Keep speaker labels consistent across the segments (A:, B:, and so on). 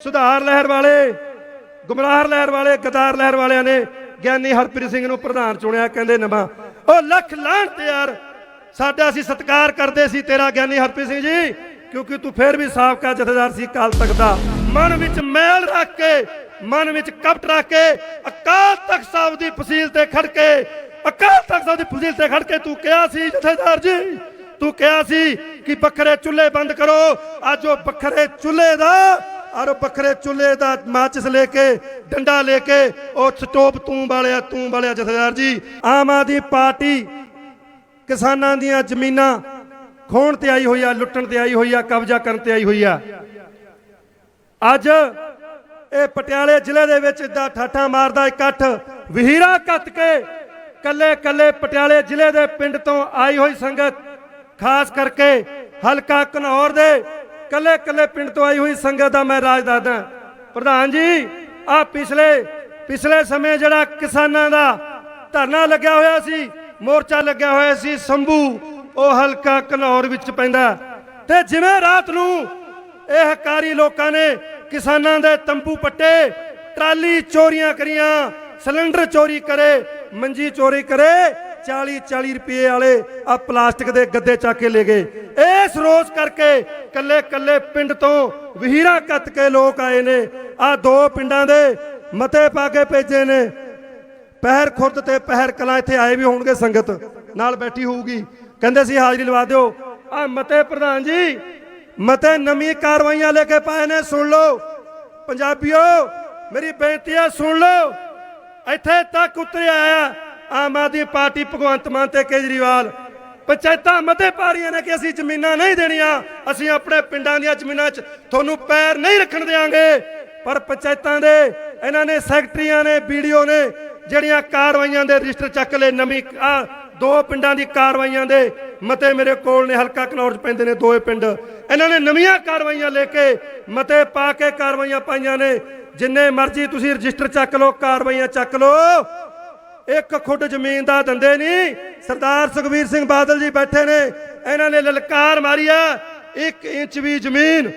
A: ਸੁਧਾਰ ਲਹਿਰ ਵਾਲੇ, ਗੁਮਰਾਹ ਲਹਿਰ ਵਾਲੇ ਗਦਾਰ ਲਹਿਰ ਵਾਲਿਆਂ ਨੇ ਗਿਆਨੀ ਹਰਪ੍ਰੀਤ ਸਿੰਘ ਨੂੰ ਪ੍ਰਧਾਨ ਚੁਣਿਆ, ਕਹਿੰਦੇ ਨਵਾਂ। ਉਹ ਲੱਖ ਲਾਹਣ ਤੇ ਯਾਰ ਸਾਡਾ ਅਸੀਂ ਸਤਿਕਾਰ ਕਰਦੇ ਸੀ ਤੇਰਾ ਗਿਆਨੀ ਹਰਪ੍ਰੀਤ ਸਿੰਘ ਜੀ, ਕਿਉਂਕਿ ਤੂੰ ਫੇਰ ਵੀ ਸਾਬਕਾ ਜਥੇਦਾਰ ਸੀ ਕਾਲ ਤੱਕ ਦਾ। ਮਨ ਵਿੱਚ ਮੈਲ ਰੱਖ ਕੇ, ਮਨ ਵਿੱਚ ਕਪਟ ਰੱਖ ਕੇ, ਅਕਾਲ ਤਖਤ ਸਾਹਿਬ ਦੀ ਫਸੀਲ ਤੇ ਖੜ ਕੇ, ਅਕਾਲ ਤਖਤ ਸਾਹਿਬ ਦੀ ਫਸੀਲ ਤੇ ਖੜ ਕੇ ਤੂੰ ਕਿਹਾ ਸੀ ਜਥੇਦਾਰ ਜੀ, ਤੂੰ ਕਿਹਾ ਸੀ ਕਿ ਬੱਕਰੇ ਚੁੱਲ੍ਹੇ ਬੰਦ ਕਰੋ, ਅੱਜ ਉਹ ਬੱਕਰੇ ਚੁੱਲ੍ਹੇ ਦਾ ਔਰ ਉਹ ਬੱਕਰੇ ਚੁੱਲ੍ਹੇ ਦਾ ਮਾਚਿਸ ਲੈ ਕੇ, ਡੰਡਾ ਲੈ ਕੇ, ਉਹ ਸਟੋਪ ਤੂੰ ਵਾਲਿਆ ਤੂੰ ਵਾਲਿਆ ਜਥੇਦਾਰ ਜੀ। ਆਮ ਆਦਮੀ ਪਾਰਟੀ ਕਿਸਾਨਾਂ ਦੀਆਂ ਜ਼ਮੀਨਾਂ ਖੋਣ ਤੇ ਆਈ ਹੋਈ ਆ, ਲੁੱਟਣ ਤੇ ਆਈ ਹੋਈ ਆ, ਕਬਜ਼ਾ ਕਰਨ ਤੇ ਆਈ ਹੋਈ ਆ। ਅੱਜ ਇਹ ਪਟਿਆਲੇ ਜ਼ਿਲ੍ਹੇ ਦੇ ਵਿੱਚ ਇਦਾਂ ਠਾਠਾ ਮਾਰਦਾ ਇਕੱਠ ਵਹੀਰਾ ਕੱਤ ਕੇ ਕੱਲੇ ਕੱਲੇ ਪਟਿਆਲੇ ਜ਼ਿਲ੍ਹੇ ਦੇ ਪਿੰਡ ਤੋਂ ਆਈ ਹੋਈ ਸੰਗਤ, ਖਾਸ ਕਰਕੇ ਹਲਕਾ ਘਨੌਰ ਦੇ ਕੱਲੇ ਕੱਲੇ ਪਿੰਡ ਤੋਂ ਆਈ ਹੋਈ ਸੰਗਤ ਦਾ ਮੈਂ ਰਾਜ ਦੱਸਦਾ। ਪ੍ਰਧਾਨ ਜੀ, ਆ ਪਿਛਲੇ ਪਿਛਲੇ ਸਮੇਂ ਜਿਹੜਾ ਕਿਸਾਨਾਂ ਦਾ ਧਰਨਾ ਲੱਗਿਆ ਹੋਇਆ ਸੀ, ਮੋਰਚਾ ਲੱਗਿਆ ਹੋਇਆ ਸੀ, ਸੰਭੂ, ਉਹ ਹਲਕਾ ਘਨੌਰ ਵਿੱਚ ਪੈਂਦਾ। ਤੇ ਜਿਵੇਂ ਰਾਤ ਨੂੰ ਇਹ ਹਕਾਰੀ ਲੋਕਾਂ ਨੇ ਕਿਸਾਨਾਂ ਦੇ ਤੰਬੂ ਪੱਟੇ, ਟਰਾਲੀ ਚੋਰੀਆਂ ਕਰੀਆਂ, ਸਿਲੰਡਰ ਚੋਰੀ ਕਰੇ, ਮੰਜੀ ਚੋਰੀ ਕਰੇ 40 40 ਰੁਪਏ ਵਾਲੇ ਆ ਪਲਾਸਟਿਕ ਦੇ ਗੱਦੇ ਚੱਕ ਕੇ ਲੈ ਗਏ। ਇਸ ਰੋਜ਼ ਕਰਕੇ ਕੱਲੇ ਕੱਲੇ ਪਿੰਡ ਤੋਂ ਵਹੀਰਾ ਕੱਤ ਕੇ ਲੋਕ ਆਏ ਨੇ। ਆ ਦੋ ਪਿੰਡਾਂ ਦੇ ਮਤੇ ਪਾ ਕੇ ਭੇਜੇ ਨੇ। ਪਹਿਰ ਖੁਰਦ ਤੇ ਪਹਿਰ ਕਲਾਂ ਇੱਥੇ ਆਏ ਵੀ ਹੋਣਗੇ ਸੰਗਤ। ਨਾਲ ਬੈਠੀ ਹੋਊਗੀ। ਕਹਿੰਦੇ ਸੀ, ਹਾਜ਼ਰੀ ਲਵਾ ਦਿਓ। ਆ ਮਤੇ ਪ੍ਰਧਾਨ ਜੀ, ਮਤੇ ਨਵੀਂ ਕਾਰਵਾਈਆਂ ਲੈ ਕੇ ਪਾਏ ਨੇ, ਸੁਣ ਲਓ। ਪੰਜਾਬੀਓ, ਮੇਰੀ ਬੇਨਤੀ ਹੈ ਸੁਣ ਲਓ। ਇੱਥੇ ਤੱਕ ਉਤਰਿਆ ਆ। ਆਮ ਆਦਮੀ ਪਾਰਟੀ ਭਗਵੰਤ ਮਾਨ ਤੇ ਕੇਜਰੀਵਾਲ। ਪੰਚਾਇਤਾਂ ਮਤੇ ਪਾ ਰਹੀਆਂ ਨੇ ਕਿ ਅਸੀਂ ਜ਼ਮੀਨਾਂ ਨਹੀਂ ਦੇਣੀਆਂ। ਅਸੀਂ ਆਪਣੇ ਪਿੰਡਾਂ ਦੀਆਂ ਜ਼ਮੀਨਾਂ 'ਚ ਤੁਹਾਨੂੰ ਪੈਰ ਨਹੀਂ ਰੱਖਣ ਦੇਵਾਂਗੇ ਪਰ ਪੰਚਾਇਤਾਂ ਦੇ, ਇਹਨਾਂ ਨੇ ਸੈਕਟਰੀਆਂ ਨੇ ਵੀਡੀਓ ਨੇ, ਜਿਹੜੀਆਂ ਕਾਰਵਾਈਆਂ ਦੇ ਰਜਿਸਟਰ ਚੱਕ ਲਏ, ਨਵੀਂ ਆ ਦੋ ਪਿੰਡਾਂ ਦੀ ਕਾਰਵਾਈਆਂ ਦੇ ਮਤੇ ਮੇਰੇ ਕੋਲ ਨੇ, ਹਲਕਾ ਕਨੌਰ 'ਚ ਪੈਂਦੇ ਨੇ ਦੋਏ ਪਿੰਡ। ਇਹਨਾਂ ਨੇ ਨਵੀਆਂ ਕਾਰਵਾਈਆਂ ਲੈ ਕੇ ਮਤੇ ਪਾ ਕੇ ਕਾਰਵਾਈਆਂ ਪਾਈਆਂ ਨੇ। ਜਿੰਨੇ ਮਰਜ਼ੀ ਤੁਸੀਂ ਰਜਿਸਟਰ ਚੱਕ ਲਓ, ਕਾਰਵਾਈਆਂ ਚੱਕ ਲਓ। ਇੱਕ ਖੁੱਡ ਜ਼ਮੀਨ ਦਾ ਦੰਦੇ ਨਹੀਂ। ਸਰਦਾਰ ਸੁਖਬੀਰ ਸਿੰਘ ਬਾਦਲ ਜੀ ਬੈਠੇ ਨੇ। ਇਹਨਾਂ ਨੇ ਲਲਕਾਰ ਮਾਰੀ ਆ। ਇੱਕ ਇੰਚ ਵੀ ਜ਼ਮੀਨ,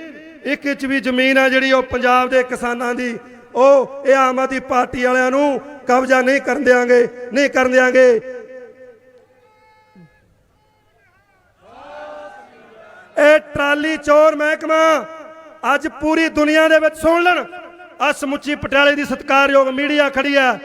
A: ਇੱਕ ਇੰਚ ਵੀ ਜ਼ਮੀਨ ਆ ਜਿਹੜੀ ਉਹ ਪੰਜਾਬ ਦੇ ਕਿਸਾਨਾਂ ਦੀ। ਉਹ ਇਹ ਆਮ ਆਦਮੀ ਪਾਰਟੀ ਵਾਲਿਆਂ ਨੂੰ ਕਬਜ਼ਾ ਨਹੀਂ ਕਰਨ ਦੇਾਂਗੇ ਨਹੀਂ ਕਰਨ ਦੇਾਂਗੇ ਇਹ ਟਰਾਲੀ ਚੋਰ ਮਹਿਕਮਾ ਅੱਜ ਪੂਰੀ ਦੁਨੀਆ ਦੇ ਵਿੱਚ ਸੁਣ ਲੈਣ। ਆ ਸਮੁੱਚੀ ਪਟਿਆਲੇ ਦੀ ਸਤਿਕਾਰਯੋਗ ਮੀਡੀਆ ਖੜੀ ਆ।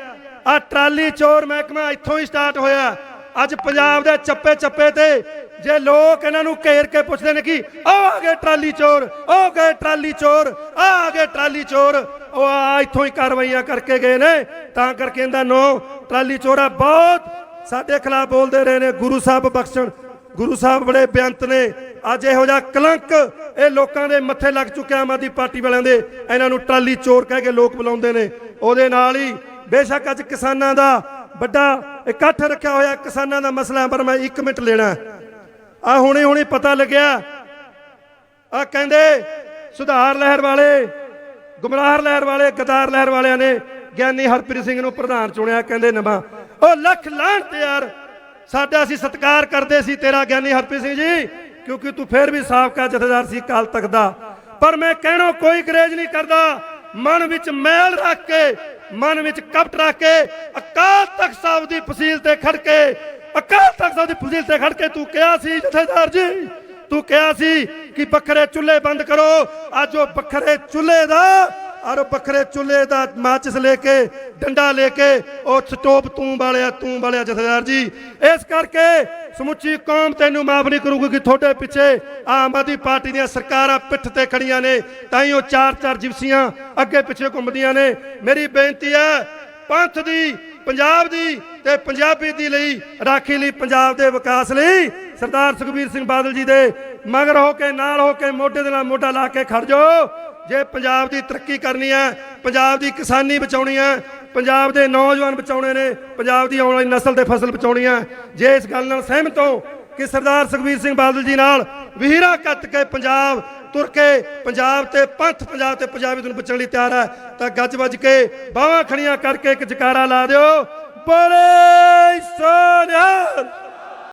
A: ਆ ਟਰਾਲੀ ਚੋਰ ਮਹਿਕਮਾ ਇੱਥੋਂ ਹੀ ਸਟਾਰਟ ਹੋਇਆ। ਅੱਜ ਪੰਜਾਬ ਦੇ ਚੱਪੇ ਚੱਪੇ ਤੇ ਜੇ ਲੋਕ ਇਹਨਾਂ ਨੂੰ ਘੇਰ ਕੇ ਪੁੱਛਦੇ ਨੇ ਕਿ ਆਹ ਆ ਗਏ ਟਰਾਲੀ ਚੋਰ ਉਹ ਗਏ ਟਰਾਲੀ ਚੋਰ, ਆ ਆ ਗਏ ਟਰਾਲੀ ਚੋਰ, ਉਹ ਆ ਇੱਥੋਂ ਹੀ ਕਾਰਵਾਈਆਂ ਕਰਕੇ ਗਏ ਨੇ। ਤਾਂ ਕਰਕੇ ਇਹਦਾ ਨੋ ਟਰਾਲੀ ਚੋਰਾ ਬਹੁਤ ਸਾਡੇ ਖਿਲਾਫ ਬੋਲਦੇ ਰਹੇ ਨੇ ਗੁਰੂ ਸਾਹਿਬ ਬਖਸ਼ਣ। ਗੁਰੂ ਸਾਹਿਬ ਬੜੇ ਬੇਅੰਤ ਨੇ। ਅੱਜ ਇਹੋ ਜਿਹਾ ਕਲੰਕ ਇਹ ਲੋਕਾਂ ਦੇ ਮੱਥੇ ਲੱਗ ਚੁੱਕਿਆ ਆਮ ਆਦਮੀ ਪਾਰਟੀ ਵਾਲਿਆਂ ਦੇ। ਇਹਨਾਂ ਨੂੰ ਟਰਾਲੀ ਚੋਰ ਕਹਿ ਕੇ ਲੋਕ ਬੁਲਾਉਂਦੇ ਨੇ। ਉਹਦੇ ਨਾਲ ਹੀ ਬੇਸ਼ੱਕ ਅੱਜ ਕਿਸਾਨਾਂ ਦਾ ਵੱਡਾ ਇਕੱਠ ਰੱਖਿਆ ਹੋਇਆ ਕਿਸਾਨਾਂ ਦਾ ਮਸਲਾ ਪਰ ਮੈਂ 1 ਮਿੰਟ ਲੈਣਾ ਆ ਹੁਣੇ ਹੁਣੇ ਪਤਾ ਲੱਗਿਆ। ਆ ਕਹਿੰਦੇ ਸੁਧਾਰ ਲਹਿਰ ਵਾਲੇ, ਗੁਮਰਾਹ ਲਹਿਰ ਵਾਲੇ, ਗਦਾਰ ਲਹਿਰ ਵਾਲਿਆਂ ਨੇ ਗਿਆਨੀ ਹਰਪ੍ਰੀਤ ਸਿੰਘ ਨੂੰ ਪ੍ਰਧਾਨ ਚੁਣਿਆ, ਕਹਿੰਦੇ ਨਵਾਂ, ਉਹ ਲੱਖ ਲਾਹਣ ਤੇ ਯਾਰ, ਸਾਡਾ ਅਸੀਂ ਸਤਿਕਾਰ ਕਰਦੇ ਸੀ ਤੇਰਾ ਗਿਆਨੀ ਹਰਪ੍ਰੀਤ ਸਿੰਘ ਜੀ, ਕਿਉਂਕਿ ਤੂੰ ਫੇਰ ਵੀ ਸਾਬਕਾ ਜਥੇਦਾਰ ਸੀ ਕਾਲ ਤੱਕ ਦਾ। ਪਰ ਮੈਂ ਕਹਿਣੋ ਕੋਈ ਗਰੇਜ ਨਹੀਂ ਕਰਦਾ, ਮਨ ਵਿੱਚ ਮੈਲ ਰੱਖ ਕੇ ਮਨ ਵਿੱਚ ਕਪਟ ਰੱਖ ਕੇ ਅਕਾਲ ਤਖਤ ਸਾਹਿਬ ਦੀ ਫਸੀਲ ਤੇ ਖੜ ਕੇ, ਅਕਾਲ ਤਖਤ ਸਾਹਿਬ ਦੀ ਫਸੀਲ ਤੇ ਖੜ ਕੇ ਤੂੰ ਕਿਹਾ ਸੀ ਜਥੇਦਾਰ ਜੀ, ਤੂੰ ਕਿਹਾ ਸੀ ਕਿ ਬੱਕਰੇ ਚੁੱਲ੍ਹੇ ਬੰਦ ਕਰੋ। ਅੱਜ ਉਹ ਬੱਕਰੇ ਚੁੱਲ੍ਹੇ ਦਾ, ਔਰ ਉਹ ਬੱਕਰੇ ਚੁੱਲ੍ਹੇ ਦਾ ਮਾਚਿਸ ਲੈ ਕੇ, ਡੰਡਾ ਲੈ ਕੇ ਉਹ ਸਟੋਪ ਤੂੰ ਵਾਲਿਆ ਤੂੰ ਵਾਲਿਆ ਜਥੇਦਾਰ ਜੀ। ਇਸ ਕਰਕੇ ਸਮੁੱਚੀ ਕੌਮ ਤੈਨੂੰ ਮਾਫ ਨਹੀਂ ਕਰੂਗੀ ਕਿ ਤੁਹਾਡੇ ਪਿੱਛੇ ਆਮ ਆਦਮੀ ਪਾਰਟੀ ਦੀਆਂ ਸਰਕਾਰਾਂ ਪਿੱਠ ਤੇ ਖੜੀਆਂ ਨੇ। ਤਾਂ ਹੀ ਉਹ ਚਾਰ ਚਾਰ ਜਿਪਸੀਆਂ ਅੱਗੇ ਪਿੱਛੇ ਘੁੰਮਦੀਆਂ ਨੇ। ਮੇਰੀ ਬੇਨਤੀ ਹੈ, ਪੰਥ ਦੀ, ਪੰਜਾਬ ਦੀ ਤੇ ਪੰਜਾਬੀ ਦੀ ਲਈ, ਰਾਖੀ ਲਈ ਪੰਜਾਬ ਦੇ ਵਿਕਾਸ ਲਈ। ਸਰਦਾਰ ਸੁਖਬੀਰ ਸਿੰਘ ਬਾਦਲ ਜੀ ਦੇ ਮਗਰ ਹੋ ਕੇ, ਨਾਲ ਹੋ ਕੇ, ਮੋਢੇ ਦੇ ਨਾਲ ਮੋਢਾ ਲਾ ਕੇ ਖੜ ਜਾਓ। ਜੇ ਪੰਜਾਬ ਦੀ ਤਰੱਕੀ ਕਰਨੀ ਹੈ, ਪੰਜਾਬ ਦੀ ਕਿਸਾਨੀ ਬਚਾਉਣੀ ਹੈ ਪੰਜਾਬ ਦੇ ਨੌਜਵਾਨ ਬਚਾਉਣੇ ਨੇ, ਪੰਜਾਬ ਦੀ ਆਉਣ ਵਾਲੀ ਨਸਲ ਤੇ ਫਸਲ ਬਚਾਉਣੀ ਹੈ ਜੇ ਇਸ ਗੱਲ ਨਾਲ ਸਹਿਮਤ ਹੋ ਕਿ ਸਰਦਾਰ ਸੁਖਬੀਰ ਸਿੰਘ ਬਾਦਲ ਜੀ ਨਾਲ ਵਹੀਰਾ ਕੱਤ ਕੇ ਪੰਜਾਬ ਤੁਰ ਕੇ, ਪੰਜਾਬ ਤੇ ਪੰਥ, ਪੰਜਾਬ ਤੇ ਪੰਜਾਬੀ ਨੂੰ ਬਚਣ ਲਈ ਤਿਆਰ ਹੈ ਤਾਂ ਗੱਜ ਵੱਜ ਕੇ ਬਾਹਾਂ ਖੜੀਆਂ ਕਰਕੇ ਇੱਕ ਜਕਾਰਾ ਲਾ ਦਿਓ। ਬੜੇ ਸੋਨਿਹਾਲ